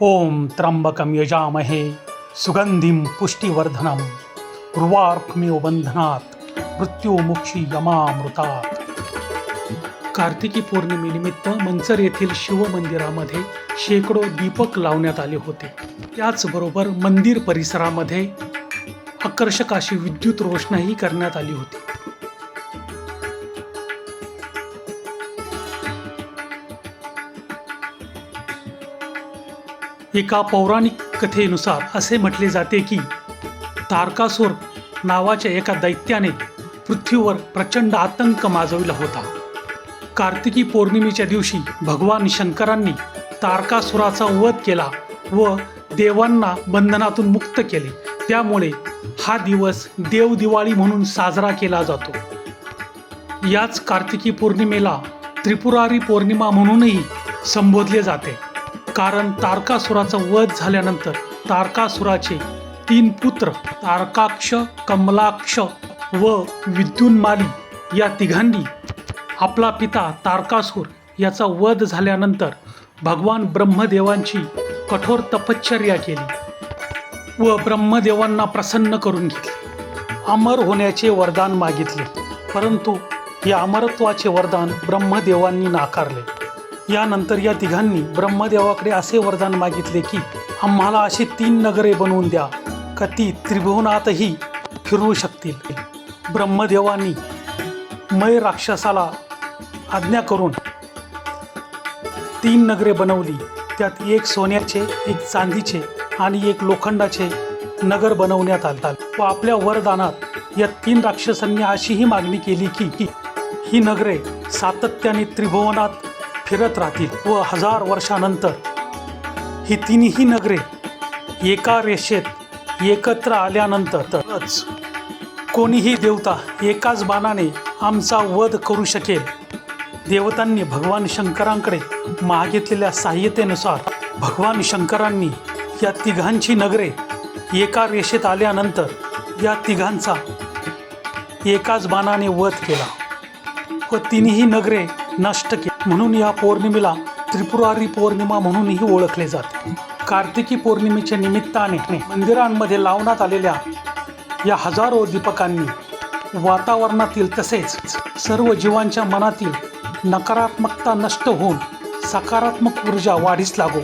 ओम त्र्यंबकं यजामहे सुगंधिं पुष्टिवर्धनं उर्वार्कमिव बंधनात मृत्युमुक्षी यमामृतात. कार्तिकी पौर्णिमेनिमित्त मंचर येथील शिवमंदिरामध्ये शेकडो दीपक लावण्यात आले होते. त्याचबरोबर मंदिर परिसरामध्ये आकर्षक अशी विद्युत रोषणाही करण्यात आली होती. एका पौराणिक कथेनुसार असे म्हटले जाते की तारकासूर नावाच्या एका दैत्याने पृथ्वीवर प्रचंड आतंक माजविला होता. कार्तिकी पौर्णिमेच्या दिवशी भगवान शंकरांनी तारकासुराचा वध केला व देवांना बंधनातून मुक्त केले. त्यामुळे हा दिवस देवदिवाळी म्हणून साजरा केला जातो. याच कार्तिकी पौर्णिमेला त्रिपुरारी पौर्णिमा म्हणूनही संबोधले जाते. कारण तारकासुराचा वध झाल्यानंतर तारकासुराचे तीन पुत्र तारकाक्ष कमलाक्ष व विद्युन्माली या तिघांनी आपला पिता तारकासूर याचा वध झाल्यानंतर भगवान ब्रह्मदेवांची कठोर तपश्चर्या केली व ब्रह्मदेवांना प्रसन्न करून घेतले. अमर होण्याचे वरदान मागितले परंतु या अमरत्वाचे वरदान ब्रह्मदेवांनी नाकारले. यानंतर या तिघांनी ब्रह्मदेवाकडे असे वरदान मागितले की आम्हाला अशी तीन नगरे बनवून द्या का ती त्रिभुवनातही फिरू शकतील. ब्रह्मदेवांनी मय राक्षसाला आज्ञा करून तीन नगरे बनवली. त्यात एक सोन्याचे एक चांदीचे आणि एक लोखंडाचे नगर बनवण्यात आले. व आपल्या वरदानात या तीन राक्षसांनी अशीही मागणी केली की ही नगरे सातत्याने त्रिभुवनात फिरत राहतील व हजार वर्षानंतर ही तिन्ही नगरे एका रेषेत एकत्र आल्यानंतर तरच कोणीही देवता एकाच बाणाने आमचा वध करू शकेल. देवतांनी भगवान शंकरांकडे मागितलेल्या सहाय्यतेनुसार भगवान शंकरांनी या तिघांची नगरे एका रेषेत आल्यानंतर या तिघांचा एकाच बाणाने वध केला व तिन्ही नगरे नष्ट केले म्हणून या पौर्णिमेला त्रिपुरारी पौर्णिमा म्हणूनही ओळखले जाते. कार्तिकी पौर्णिमेच्या निमित्ताने मंदिरांमध्ये लावण्यात आलेल्या या हजारो दीपकांनी वातावरणातील तसेच सर्व जीवांच्या मनातील नकारात्मकता नष्ट होऊन सकारात्मक ऊर्जा वाढीस लागो.